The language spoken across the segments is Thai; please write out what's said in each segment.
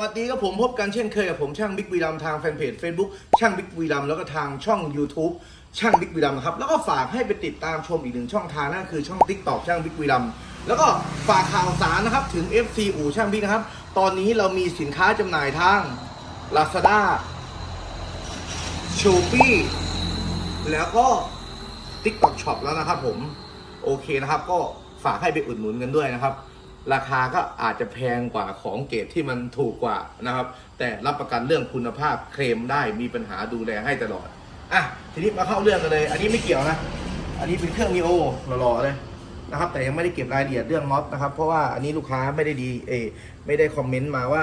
วัสดีครับผมพบกันเช่นเคยกับผมช่างบิ๊กวีรัมทางแฟนเพจ Facebook ช่างบิ๊กวีรัมแล้วก็ทางช่อง YouTube ช่างบิ๊กวีรัมนะครับแล้วก็ฝากให้ไปติดตามชมอีกหนึ่งช่องทางนั่นคือช่อง t ิ k t o k ช่างบิ๊กวีรัมแล้วก็ฝากข่าวสารนะครับถึง FC อู่ช่างบิ๊กนะครับ ตอนนี้เรามีสินค้าจำหน่ายทาง Lazada s h o p e e แล้วก็ TikTok Shop แล้วนะครับผมโอเคนะครับก็ฝากให้ไปอุดหนุนกันด้วยนะครับ ราคาก็อาจจะแพงกว่าของเกรดที่มันถูกกว่านะครับ แต่รับประกันเรื่องคุณภาพเคลมได้มีปัญหาดูแลให้ตลอดอะทีนี้มาเข้าเรื่องกันเลย อันนี้ไม่เกี่ยวนะ อันนี้เป็นเครื่องมีโอหล่อๆเลยนะครับแต่ยังไม่ได้เก็บรายละเอียดเรื่องน็อตนะครับ เพราะว่าอันนี้ลูกค้าไม่ได้ดีเอไม่ได้คอมเมนต์มาว่า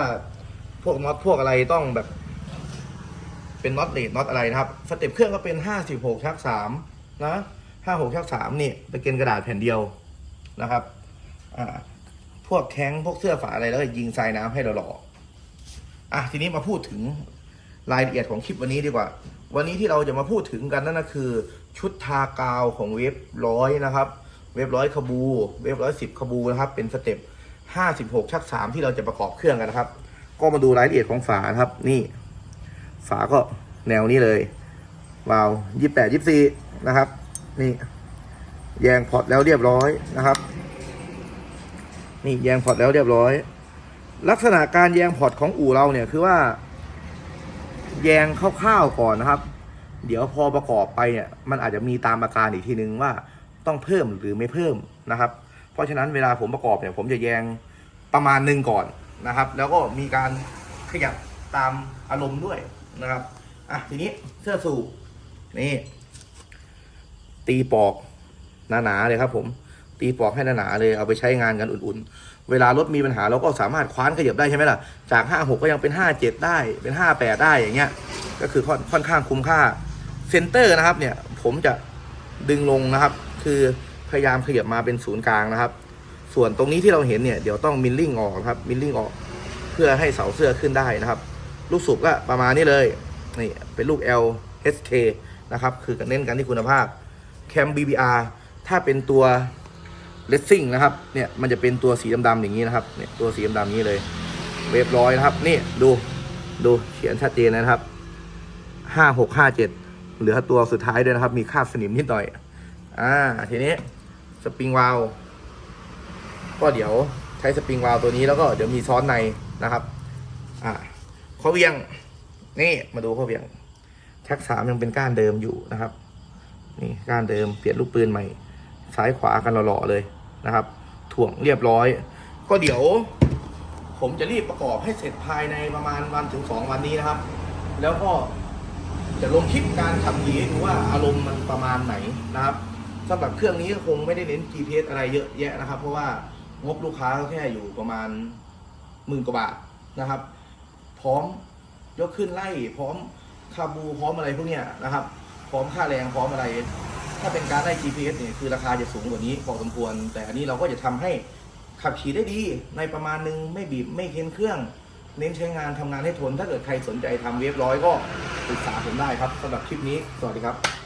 พวกน็อตพวกอะไรต้องแบบ เป็นน็อตเลดน็อตอะไรนะครับสเต็ปเครื่องก็เป็น56ชัก3นะ56ชัก3นี่ตะเกียงกระดาษแผ่นเดียวนะครับอ่า พวกแข้งพวกเสื้อฝาอะไรแล้วก็ยิงทรายน้ำให้เราหล่ออะทีนี้มาพูดถึงรายละเอียดของคลิปวันนี้ดีกว่า วันนี้ที่เราจะมาพูดถึงกันนั่นก็คือ ชุดทากาวของเวฟร้อยนะครับ เวฟร้อยขบู เวฟร้อยสิบขบูนะครับ เป็นสเต็ปห้าสิบหกชักสามที่เราจะประกอบเครื่องกันนะครับ ก็มาดูรายละเอียดของฝานะครับ นี่ ฝาก็แนวนี้เลยวาล์วยี่แปดยี่สี่นะครับ นี่ แยงพอร์ตแล้วเรียบร้อยนะครับ นี่แยงพอร์ตแล้วเรียบร้อย ลักษณะการแยงพอร์ตของอู่เราเนี่ยคือว่า แยงคร่าวๆก่อนนะครับ เดี๋ยวพอประกอบไปเนี่ยมันอาจจะมีตามอาการอีกทีนึงว่าต้องเพิ่มหรือไม่เพิ่มนะครับ เพราะฉะนั้นเวลาผมประกอบเนี่ยผมจะแยงประมาณหนึ่งก่อนนะครับ แล้วก็มีการขยับตามอารมณ์ด้วยนะครับอะทีนี้เสื้อสูบนี่ ตีปอกหนาๆเลยครับผม ตีปอกให้หนาๆเลยเอาไปใช้งานกันอุ่นๆ เวลารถมีปัญหาเราก็สามารถคว้านขยับได้ใช่ไหมล่ะ จาก 56 ก็ยังเป็น 57 ได้เป็น 58 ได้อย่างเงี้ย ก็คือค่อนค่อนข้างคุ้มค่าเซนเตอร์นะครับเนี่ยผมจะดึงลงนะครับ คือพยายามขยับมาเป็นศูนย์กลางนะครับ ส่วนตรงนี้ที่เราเห็นเนี่ยเดี๋ยวต้องมิลลิ่งออกครับมิลลิ่งออก เพื่อให้เสาเสื้อขึ้นได้นะครับ ลูกสูบก็ประมาณนี้เลยนี่เป็นลูก L SK นะครับคือเน้นกันที่คุณภาพแคม BBR ถ้าเป็นตัว เลสซิ่งนะครับ เนี่ยมันจะเป็นตัวสีดำๆอย่างนี้นะครับ เนี่ยตัวสีดำๆนี้เลย เวฟร้อยนะครับ นี่ดู ดูเขียนชัดเจนนะครับ ห้าหกห้าเจ็ดเหลือตัวสุดท้ายด้วยนะครับ มีคาบสนิมนิดหน่อย อ่า ทีนี้สปริงวาลก็เดี๋ยวใช้สปริงวาลตัวนี้แล้วก็เดี๋ยวมีซ้อนในนะครับ อ่าข้อเวียง นี่มาดูข้อเวียงชักสามยังเป็นก้านเดิมอยู่นะครับ นี่ก้านเดิมเปลี่ยนลูกปืนใหม่ซ้ายขวากันหล่อๆเลย นะครับถ่วงเรียบร้อย ก็เดี๋ยว ผมจะรีบประกอบให้เสร็จภายในประมาณวันถึงสองวันนี้นะครับ แล้วก็จะลงคลิปการขับขี่ให้ดูว่าอารมณ์มันประมาณไหนนะครับสำหรับเครื่องนี้คงไม่ได้เน้น GPS อะไรเยอะแยะนะครับ เพราะว่างบลูกค้าก็แค่อยู่ประมาณหมื่นกว่าบาทนะครับ พร้อมยกขึ้นไล่พร้อมคาบูพร้อมอะไรพวกเนี้ยนะครับ พร้อมค่าแรงพร้อมอะไร ถ้าเป็นการไล่ GPS เนี่ยคือราคาจะสูงกว่านี้พอสมควร แต่อันนี้เราก็จะทำให้ขับขี่ได้ดีในประมาณหนึงไม่บีบไม่เค้นเครื่อง เน้นใช้งานทำงานให้ทน ถ้าเกิดใครสนใจทำเวฟร้อยก็ปรึกษาผมได้ครับสำหรับคลิปนี้ สวัสดีครับ